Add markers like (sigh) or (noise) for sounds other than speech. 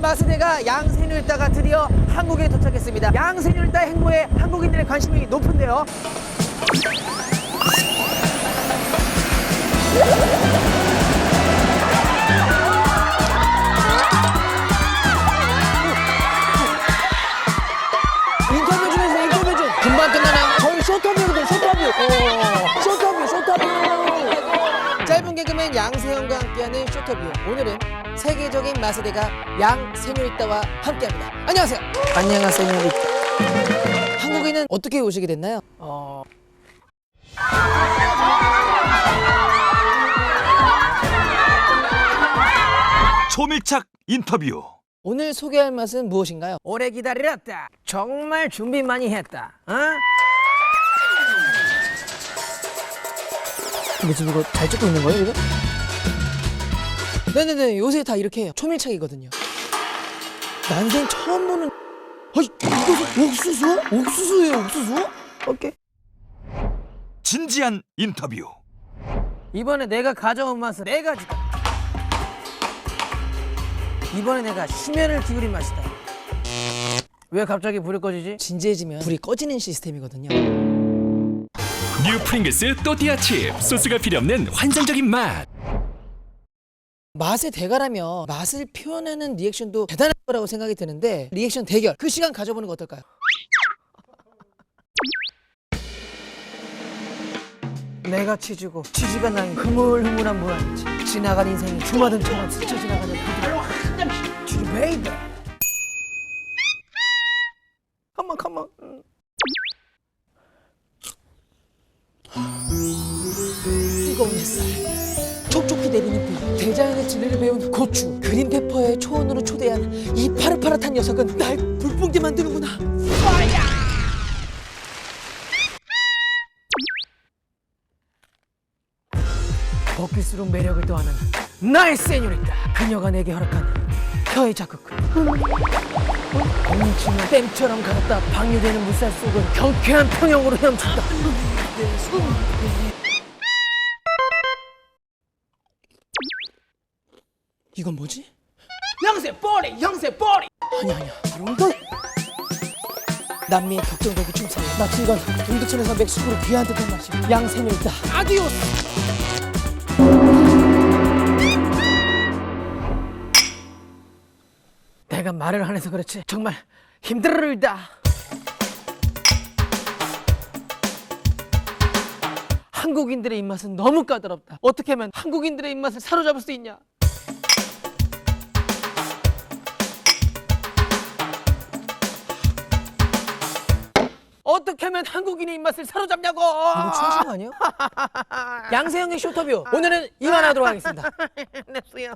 마스대가 양세뉴일다가 드디어 한국에 도착했습니다. 양세뉴일다 행보에 한국인들의 관심이 높은데요. 함께하는 쇼터뷰. 오늘은 세계적인 마스대가 양세뇨리따와 함께합니다. 안녕하세요. 안녕하세요. 한국에는 어떻게 오시게 됐나요? 어... 초밀착 인터뷰. 오늘 소개할 맛은 무엇인가요? 오래 기다렸다. 정말 준비 많이 했다. 어? 근데 지금 이거 잘 찍고 있는 거예요, 이거? 네네네, 요새 다 이렇게 해요. 초밀착이거든요. 난생 처음 보는. 아이, 이거 옥수수? 옥수수예요, 옥수수? 오케이. 진지한 인터뷰. 이번에 내가 가져온 맛은 네 가지다. 이번에 내가 심혈을 기울인 맛이다. 왜 갑자기 불이 꺼지지? 진지해지면 불이 꺼지는 시스템이거든요. 뉴 프링글스 또띠아 칩 소스가 필요 없는 환상적인 맛 맛의 대가라면 맛을 표현하는 리액션도 대단할 거라고 생각이 드는데 리액션 대결 그 시간 가져보는 거 어떨까요? 내가 치즈고 치즈가 난 흐물흐물한 물안지 지나간 인생이 주마등처럼 스쳐 지나가는 치즈 베이비 컴온 컴온 뜨거운 햇살 촉촉히 내리는 비 대자연의 진리를 배운 고추 그린페퍼의 초원으로 초대한 이 파릇파릇한 녀석은 날 불풍게 만드는구나. 벗길수록 매력을 더하는 나의 세뇨리다 그녀가 내게 허락한 혀의 자극 엉치면 뱀처럼 가득다 방류되는 물살 속은 경쾌한 평형으로 헤엄친다 이건 뭐지? 형세 뽀리 형세 뽀리. 아니야 아니야. 걸 남미의 격정적인 춤사위 이건 동두천에서 멕시코로 귀한 듯한 맛이 양세뇨이다. 아디오스! 내가 말을 안 해서 그렇지. 정말 힘들다. 한국인들의 입맛은 너무 까다롭다. 어떻게 하면 한국인들의 입맛을 사로잡을 수 있냐 어떻게 하면 한국인의 입맛을 사로잡냐고! 이거 춘신 아니야? (laughs) 양세형의 쇼터뷰 오늘은 이만하도록 하겠습니다. (laughs) 네, 수염.